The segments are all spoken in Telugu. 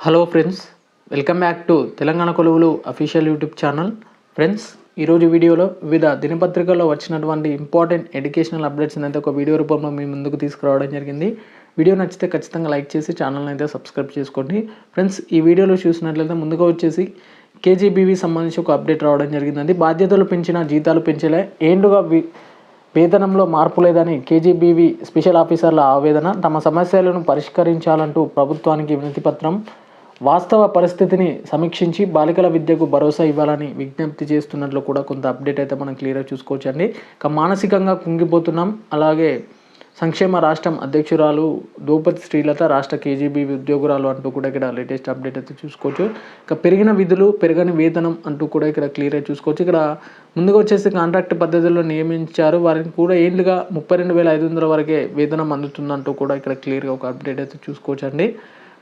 Hello friends welcome back to Telangana కొలువులు అఫీషియల్ యూట్యూబ్ ఛానల్ ఫ్రెండ్స్ ఈరోజు వీడియోలో వివిధ దినపత్రికల్లో వచ్చినటువంటి ఇంపార్టెంట్ ఎడ్యుకేషనల్ అప్డేట్స్ అయితే ఒక వీడియో రూపంలో మీ ముందుకు తీసుకురావడం జరిగింది. వీడియో నచ్చితే ఖచ్చితంగా లైక్ చేసి ఛానల్ని అయితే సబ్స్క్రైబ్ చేసుకోండి. ఫ్రెండ్స్ ఈ వీడియోలో చూసినట్లయితే ముందుగా వచ్చేసి కేజీబీవీ సంబంధించి ఒక అప్డేట్ రావడం జరిగిందండి. బాధ్యతలు పెంచిన జీతాలు పెంచలే ఏండుగా వేతనంలో మార్పు లేదని కేజీబీవీ స్పెషల్ ఆఫీసర్ల ఆవేదన తమ సమస్యలను పరిష్కరించాలంటూ ప్రభుత్వానికి వినతి పత్రం వాస్తవ పరిస్థితిని సమీక్షించి బాలికల విద్యకు భరోసా ఇవ్వాలని విజ్ఞప్తి చేస్తున్నట్లు కూడా కొంత అప్డేట్ అయితే మనం క్లియర్గా చూసుకోవచ్చండి. ఇక మానసికంగా కుంగిపోతున్నాం. అలాగే సంక్షేమ రాష్ట్రం అధ్యక్షురాలు ద్రౌపది శ్రీలత రాష్ట్ర కేజీబీ ఉద్యోగురాలు అంటూ కూడా ఇక్కడ లేటెస్ట్ అప్డేట్ అయితే చూసుకోవచ్చు. ఇక పెరిగిన విధులు పెరగని వేతనం అంటూ కూడా ఇక్కడ క్లియర్గా చూసుకోవచ్చు. ఇక్కడ ముందుగా వచ్చేసి కాంట్రాక్ట్ పద్ధతిలో నియమించారు. వారిని కూడా ఏండ్లుగా ముప్పై రెండు వేల ఐదు వందల వరకే వేతనం అందుతుందంటూ కూడా ఇక్కడ క్లియర్గా ఒక అప్డేట్ అయితే చూసుకోవచ్చు అండి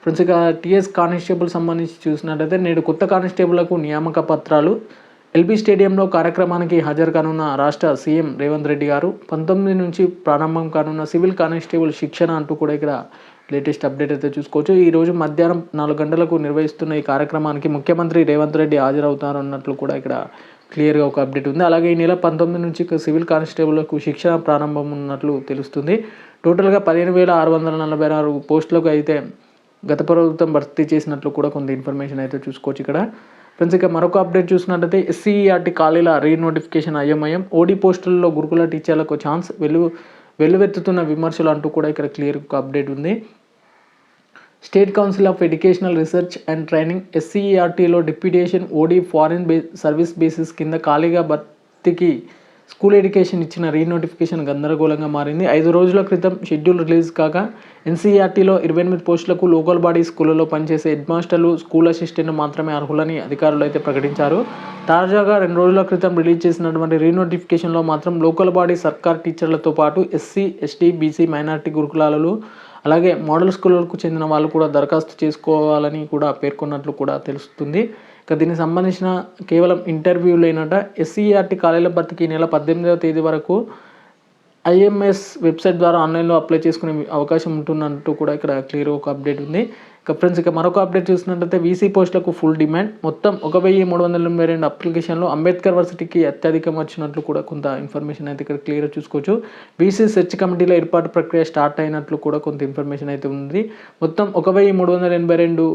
ఫ్రెండ్స్ ఇక టీఎస్ కానిస్టేబుల్ సంబంధించి చూసినట్లయితే నేడు కొత్త కానిస్టేబుల్లకు నియామక పత్రాలు ఎల్బీ స్టేడియంలో కార్యక్రమానికి హాజరు కానున్న రాష్ట్ర సీఎం రేవంత్ రెడ్డి గారు పంతొమ్మిది నుంచి ప్రారంభం కానున్న సివిల్ కానిస్టేబుల్ శిక్షణ అంటూ కూడా ఇక్కడ లేటెస్ట్ అప్డేట్ అయితే చూసుకోవచ్చు. ఈరోజు మధ్యాహ్నం నాలుగు గంటలకు నిర్వహిస్తున్న ఈ కార్యక్రమానికి ముఖ్యమంత్రి రేవంత్ రెడ్డి హాజరవుతారన్నట్లు కూడా ఇక్కడ క్లియర్గా ఒక అప్డేట్ ఉంది. అలాగే ఈ నెల పంతొమ్మిది నుంచి సివిల్ కానిస్టేబుల్కు శిక్షణ ప్రారంభం ఉన్నట్లు తెలుస్తుంది. టోటల్గా పదిహేను వేల ఆరు వందల నలభై ఆరు పోస్టులకు అయితే గత ప్రభుత్వం భర్తీ చేసినట్లు కూడా కొంత ఇన్ఫర్మేషన్ అయితే చూసుకోవచ్చు ఇక్కడ. ఫ్రెండ్స్ ఇక మరొక అప్డేట్ చూసినట్టయితే ఎస్సీఆర్టీ ఖాళీల రీనోటిఫికేషన్ నోటిఫికేషన్ ఓడీ ఓడి పోస్టుల్లో గురుకుల టీచర్లకు ఛాన్స్ వెలు వెలువెత్తుతున్న విమర్శలు అంటూ కూడా ఇక్కడ క్లియర్ ఒక అప్డేట్ ఉంది. State council of educational research and training ఎస్సీఆర్టీలో deputation OD foreign bay service basis కింద ఖాళీగా భర్తీకి స్కూల్ ఎడ్యుకేషన్ ఇచ్చిన రీనోటిఫికేషన్ గందరగోళంగా మారింది. ఐదు రోజుల క్రితం షెడ్యూల్ రిలీజ్ కాగా ఎన్సీఆర్టీలో ఇరవై ఎనిమిది పోస్టులకు లోకల్ బాడీ స్కూళ్ళలో పనిచేసే హెడ్ మాస్టర్లు స్కూల్ అసిస్టెంట్ మాత్రమే అర్హులని అధికారులు అయితే ప్రకటించారు. తాజాగా రెండు రోజుల క్రితం రిలీజ్ చేసినటువంటి రీనోటిఫికేషన్లో మాత్రం లోకల్ బాడీ సర్కార్ టీచర్లతో పాటు ఎస్సీ ఎస్టీ బీసీ మైనార్టీ గురుకులాలలో అలాగే మోడల్ స్కూళ్ళకు చెందిన వాళ్ళు కూడా దరఖాస్తు చేసుకోవాలని కూడా పేర్కొన్నట్లు కూడా తెలుస్తుంది. ఇక దీనికి సంబంధించిన కేవలం ఇంటర్వ్యూలేనట. ఎస్సీఆర్టీ కాలేజీల భర్తీకి నెల పద్దెనిమిదవ తేదీ వరకు ఐఎంఎస్ వెబ్సైట్ ద్వారా ఆన్లైన్లో అప్లై చేసుకునే అవకాశం ఉంటున్నట్టు కూడా ఇక్కడ క్లియర్ ఒక అప్డేట్ ఉంది. ఇక ఫ్రెండ్స్ ఇక మరొక అప్డేట్ చూసినట్లయితే వీసీ పోస్టులకు ఫుల్ డిమాండ్. మొత్తం ఒక వెయ్యి మూడు వందల ఎనభై రెండు అప్లికేషన్లు అంబేద్కర్ వర్సిటీకి అత్యధికం వచ్చినట్లు కూడా కొంత ఇన్ఫర్మేషన్ అయితే ఇక్కడ క్లియర్ చూసుకోవచ్చు. వీసీ సెర్చ్ కమిటీల ఏర్పాటు ప్రక్రియ స్టార్ట్ అయినట్లు కూడా కొంత ఇన్ఫర్మేషన్ అయితే ఉంది. మొత్తం ఒక వెయ్యి మూడు వందల ఎనభై రెండు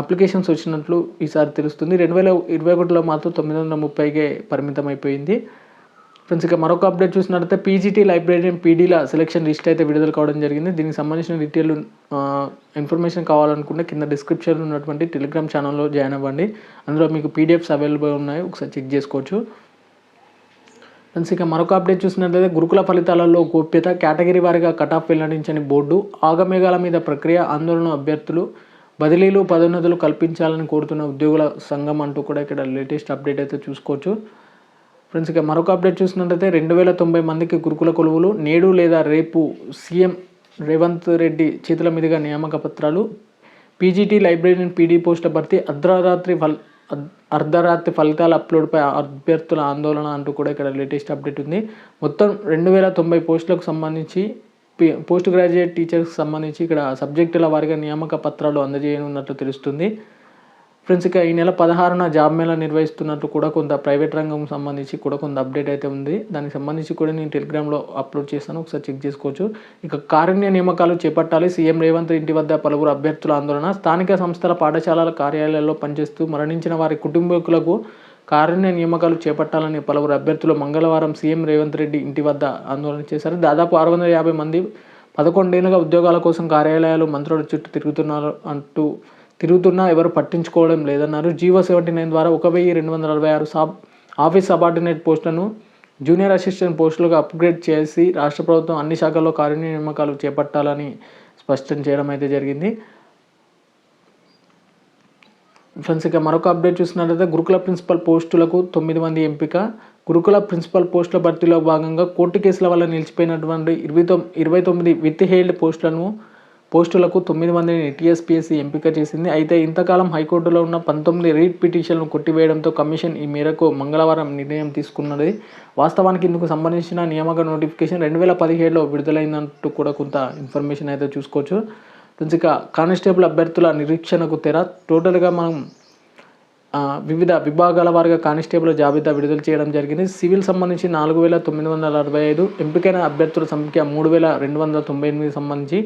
అప్లికేషన్స్ వచ్చినట్లు ఈసారి తెలుస్తుంది. రెండు వేల ఇరవై ఒకటిలో మాత్రం తొమ్మిది వందల ముప్పైకే పరిమితం అయిపోయింది ఫ్రెండ్స్ ఇక మరొక అప్డేట్ చూసినట్లయితే పీజీటీ లైబ్రరీ పీడీల సెలక్షన్ లిస్ట్ అయితే విడుదల కావడం జరిగింది. దీనికి సంబంధించిన డీటెయిల్ ఇన్ఫర్మేషన్ కావాలనుకుంటే కింద డిస్క్రిప్షన్లో ఉన్నటువంటి టెలిగ్రామ్ ఛానల్లో జాయిన్ అవ్వండి. అందులో మీకు పీడిఎఫ్స్ అవైలబుల్ ఉన్నాయి. ఒకసారి చెక్ చేసుకోవచ్చు. ఫ్రెండ్స్ ఇక మరొక అప్డేట్ చూసినట్లయితే గురుకుల ఫలితాలలో గోప్యత కేటగిరీ వారీగా కటాఫ్ వెల్లడించని బోర్డు ఆగమేఘాల మీద ప్రక్రియ ఆందోళన అభ్యర్థులు బదిలీలు పదోన్నతులు కల్పించాలని కోరుతున్న ఉద్యోగుల సంఘం అంటూ కూడా ఇక్కడ లేటెస్ట్ అప్డేట్ అయితే చూసుకోవచ్చు. ఫ్రెండ్స్ ఇక మరొక అప్డేట్ చూసినట్లయితే రెండు వేల తొంభై మందికి గురుకుల కొలువులు నేడు లేదా రేపు సీఎం రేవంత్ రెడ్డి చేతుల మీదుగా నియామక పత్రాలు. పీజీటీ లైబ్రరీ పీడీ పోస్టుల భర్తీ అర్ధరాత్రి ఫల్ అర్ధరాత్రి ఫలితాల అప్లోడ్పై అభ్యర్థుల ఆందోళన అంటూ కూడా ఇక్కడ లేటెస్ట్ అప్డేట్ ఉంది. మొత్తం రెండు వేల తొంభై పోస్టులకు సంబంధించి పోస్ట్ గ్రాడ్యుయేట్ టీచర్స్కి సంబంధించి ఇక్కడ సబ్జెక్టుల వారిగా నియామక పత్రాలు అందజేయనున్నట్లు తెలుస్తుంది. ఫ్రెండ్స్ ఇక ఈ నెల పదహారున జాబ్ మేళా నిర్వహిస్తున్నట్టు కూడా కొంత ప్రైవేట్ రంగం సంబంధించి కూడా కొంత అప్డేట్ అయితే ఉంది. దానికి సంబంధించి కూడా నేను టెలిగ్రామ్లో అప్లోడ్ చేస్తాను ఒకసారి చెక్ చేసుకోవచ్చు. ఇక కారుణ్య నియామకాలు చేపట్టాలి. సీఎం రేవంత్ ఇంటి వద్ద పలువురు అభ్యర్థుల ఆందోళన. స్థానిక సంస్థల పాఠశాలల కార్యాలయాల్లో పనిచేస్తూ మరణించిన వారి కుటుంబీకులకు కారుణ్య నియామకాలు చేపట్టాలని పలువురు అభ్యర్థులు మంగళవారం సీఎం రేవంత్ రెడ్డి ఇంటి వద్ద ఆందోళన చేశారు. దాదాపు ఆరు వందల యాభై మంది పదకొండేళ్ళుగా ఉద్యోగాల కోసం కార్యాలయాలు మంత్రుల చుట్టూ తిరుగుతున్నారు అంటూ తిరుగుతున్నా ఎవరు పట్టించుకోవడం లేదన్నారు. జీవో సెవెంటీ నైన్ ద్వారా ఒక వెయ్యి రెండు వందల అరవై ఆరు సాబ్ ఆఫీస్ సబార్డినేట్ పోస్టులను జూనియర్ అసిస్టెంట్ పోస్టులుగా అప్గ్రేడ్ చేసి రాష్ట్ర ప్రభుత్వం అన్ని శాఖల్లో కార్య నియామకాలు చేపట్టాలని స్పష్టం చేయడం అయితే జరిగింది. ఫ్రెండ్స్ ఇక మరొక అప్డేట్ చూసినట్లయితే గురుకుల ప్రిన్సిపల్ పోస్టులకు తొమ్మిది మంది ఎంపిక. గురుకుల ప్రిన్సిపల్ పోస్టుల భర్తీలో భాగంగా కోర్టు కేసుల వల్ల నిలిచిపోయినటువంటి ఇరవై తొమ్మిది ఇరవై తొమ్మిది విత్ హెయిల్డ్ పోస్టులను పోస్టులకు తొమ్మిది మందిని టీఎస్పీఎస్సీ ఎంపిక చేసింది. అయితే ఇంతకాలం హైకోర్టులో ఉన్న పంతొమ్మిది రీట్ పిటిషన్లు కొట్టివేయడంతో కమిషన్ ఈ మేరకు మంగళవారం నిర్ణయం తీసుకున్నది. వాస్తవానికి ఇందుకు సంబంధించిన నియామక నోటిఫికేషన్ రెండు వేల పదిహేడులో విడుదలైనట్టు కూడా కొంత ఇన్ఫర్మేషన్ అయితే చూసుకోవచ్చు. ఇక కానిస్టేబుల్ అభ్యర్థుల నిరీక్షణకు తెర. టోటల్గా మనం వివిధ విభాగాల వారిగా కానిస్టేబుల్ జాబితా విడుదల చేయడం జరిగింది. సివిల్ సంబంధించి నాలుగు వేల తొమ్మిది వందల అరవై ఐదు ఎంపికైన అభ్యర్థుల సంఖ్య మూడు వేల రెండు వందల తొంభై ఎనిమిది సంబంధించి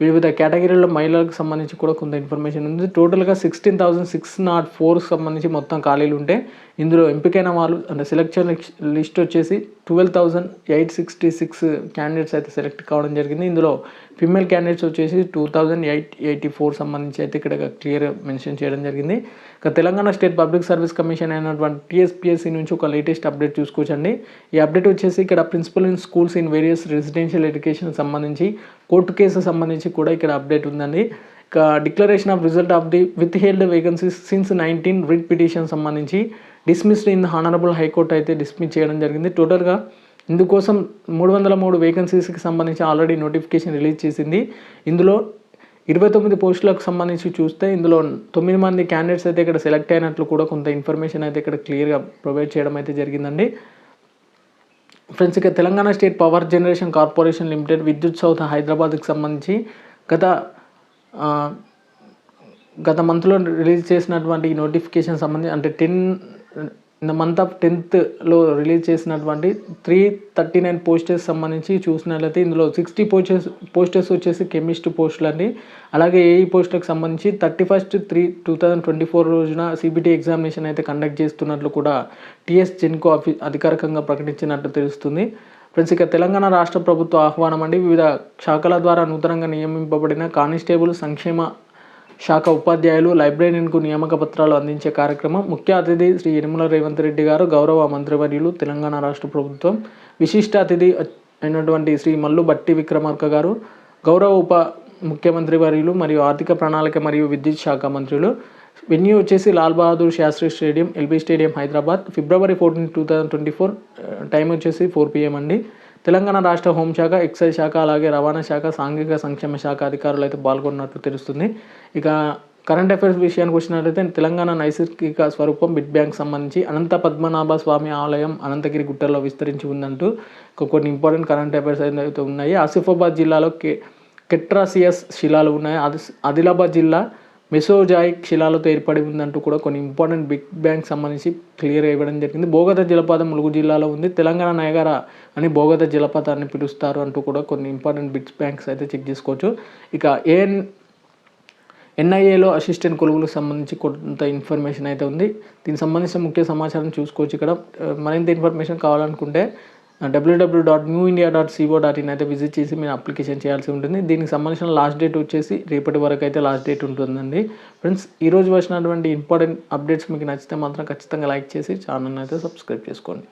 వివిధ కేటగిరీలో మహిళలకు సంబంధించి కూడా కొంత ఇన్ఫర్మేషన్ ఉంది. టోటల్గా sixteen thousand six nought four సంబంధించి మొత్తం ఖాళీలు ఉంటే ఇందులో ఎంపికైన వాళ్ళు అంటే సెలెక్షన్ లిస్ట్ వచ్చేసి twelve thousand eight sixty six candidates అయితే సెలెక్ట్ కావడం జరిగింది. ఇందులో ఫిమేల్ క్యాండిడేట్స్ వచ్చేసి two thousand eight eighty four సంబంధించి అయితే ఇక్కడ క్లియర్ మెన్షన్ చేయడం జరిగింది. ఇక Telangana state public service commission అయినటువంటి టీఎస్పీఎస్సీ నుంచి ఒక లేటెస్ట్ అప్డేట్ చూసుకోవచ్చండి. ఈ అప్డేట్ వచ్చేసి ఇక్కడ principal in schools in various residential education సంబంధించి కోర్టు కేసు సంబంధించి కూడా ఇక్కడ అప్డేట్ ఉందండి. ఇక declaration of result of the withheld vacancies since nineteen writ petition సంబంధించి dismissed in honourable high court అయితే డిస్మిస్ చేయడం జరిగింది. టోటల్గా ఇందుకోసం మూడు వందల మూడు వేకెన్సీస్కి సంబంధించి ఆల్రెడీ నోటిఫికేషన్ రిలీజ్ చేసింది. ఇందులో ఇరవై తొమ్మిది పోస్టులకు సంబంధించి చూస్తే ఇందులో తొమ్మిది మంది క్యాండిడేట్స్ అయితే ఇక్కడ సెలెక్ట్ అయినట్లు కూడా కొంత ఇన్ఫర్మేషన్ అయితే ఇక్కడ క్లియర్గా ప్రొవైడ్ చేయడం అయితే జరిగిందండి. ఫ్రెండ్స్ ఇక Telangana state power generation corporation limited విద్యుత్ సౌత్ హైదరాబాద్కి సంబంధించి గత గత మంత్లో రిలీజ్ చేసినటువంటి ఈ నోటిఫికేషన్ సంబంధించి అంటే ten in the month of టెన్త్లో రిలీజ్ చేసినటువంటి త్రీ థర్టీ నైన్ పోస్టర్స్ సంబంధించి చూసినట్లయితే ఇందులో సిక్స్టీ పోస్టర్స్ పోస్టర్స్ వచ్చేసి కెమిస్ట్ పోస్టులు అండి. అలాగే ఏఈ పోస్టులకు సంబంధించి thirty first three two thousand twenty four రోజున సిబిటీ ఎగ్జామినేషన్ అయితే కండక్ట్ చేస్తున్నట్లు కూడా టీఎస్ జెన్కో ఆఫీ అధికారికంగా ప్రకటించినట్టు తెలుస్తుంది. ఫ్రెండ్స్ ఇక తెలంగాణ రాష్ట్ర ప్రభుత్వ ఆహ్వానం అండి. వివిధ శాఖల ద్వారా నూతనంగా నియమింపబడిన కానిస్టేబుల్ సంక్షేమ శాఖ ఉపాధ్యాయులు లైబ్రరీన్కు నియామక పత్రాలు అందించే కార్యక్రమం ముఖ్య అతిథి శ్రీ యనమల రేవంత్ రెడ్డి గారు గౌరవ మంత్రివర్యులు తెలంగాణ రాష్ట్ర ప్రభుత్వం. విశిష్ట అతిథి అయినటువంటి శ్రీ మల్లు బట్టి విక్రమార్క గారు గౌరవ ఉప ముఖ్యమంత్రి వర్యులు మరియు ఆర్థిక ప్రణాళిక మరియు విద్యుత్ శాఖ మంత్రులు. వెన్యూ వచ్చేసి Lal Bahadur Shastri stadium LB stadium Hyderabad. February fourteen two thousand twenty four time వచ్చేసి ఫోర్ పిఎం అండి. తెలంగాణ రాష్ట్ర హోంశాఖ ఎక్సైజ్ శాఖ అలాగే రవాణా శాఖ సాంఘిక సంక్షేమ శాఖ అధికారులు అయితే పాల్గొన్నట్లు తెలుస్తుంది. ఇక కరెంట్ అఫైర్స్ విషయానికి వచ్చినట్లయితే తెలంగాణ నైసర్గిక స్వరూపం బిడ్ బ్యాంక్ సంబంధించి అనంత పద్మనాభ స్వామి ఆలయం అనంతగిరి గుట్టల్లో విస్తరించి ఉందంటూ కొన్ని ఇంపార్టెంట్ కరెంట్ అఫైర్స్ అయితే ఉన్నాయి. ఆసిఫాబాద్ జిల్లాలో కే కెట్రాసియస్ శిలాలు ఉన్నాయి. అది ఆదిలాబాద్ జిల్లా మెసోజాయిక్ శిలాలతో ఏర్పడి ఉందంటూ కూడా కొన్ని ఇంపార్టెంట్ బిగ్ బ్యాంక్ సంబంధించి క్లియర్ ఇవ్వడం జరిగింది. భోగత జలపాతం ములుగు జిల్లాలో ఉంది. తెలంగాణ నయగర అని భోగత జలపాతాన్ని పిలుస్తారు అంటూ కూడా కొన్ని ఇంపార్టెంట్ బిగ్ బ్యాంక్స్ అయితే చెక్ చేసుకోవచ్చు. ఇక ఏఎన్ ఎన్ఐఏలో అసిస్టెంట్ కొలువులకు సంబంధించి కొంత ఇన్ఫర్మేషన్ అయితే ఉంది. దీనికి సంబంధించిన ముఖ్య సమాచారం చూసుకోవచ్చు ఇక్కడ. మరింత ఇన్ఫర్మేషన్ కావాలనుకుంటే WWW dot new India dot CO dot in అయితే విజిట్ చేసి మీరు అప్లికేషన్ చేయాల్సి ఉంటుంది. దీనికి సంబంధించిన లాస్ట్ డేట్ వచ్చేసి రేపటి వరకు అయితే లాస్ట్ డేట్ ఉంటుందండి. ఫ్రెండ్స్ ఈరోజు వచ్చినటువంటి ఇంపార్టెంట్ అప్డేట్స్ మీకు నచ్చితే మాత్రం ఖచ్చితంగా లైక్ చేసి ఛానల్ అయితే సబ్స్క్రైబ్ చేసుకోండి.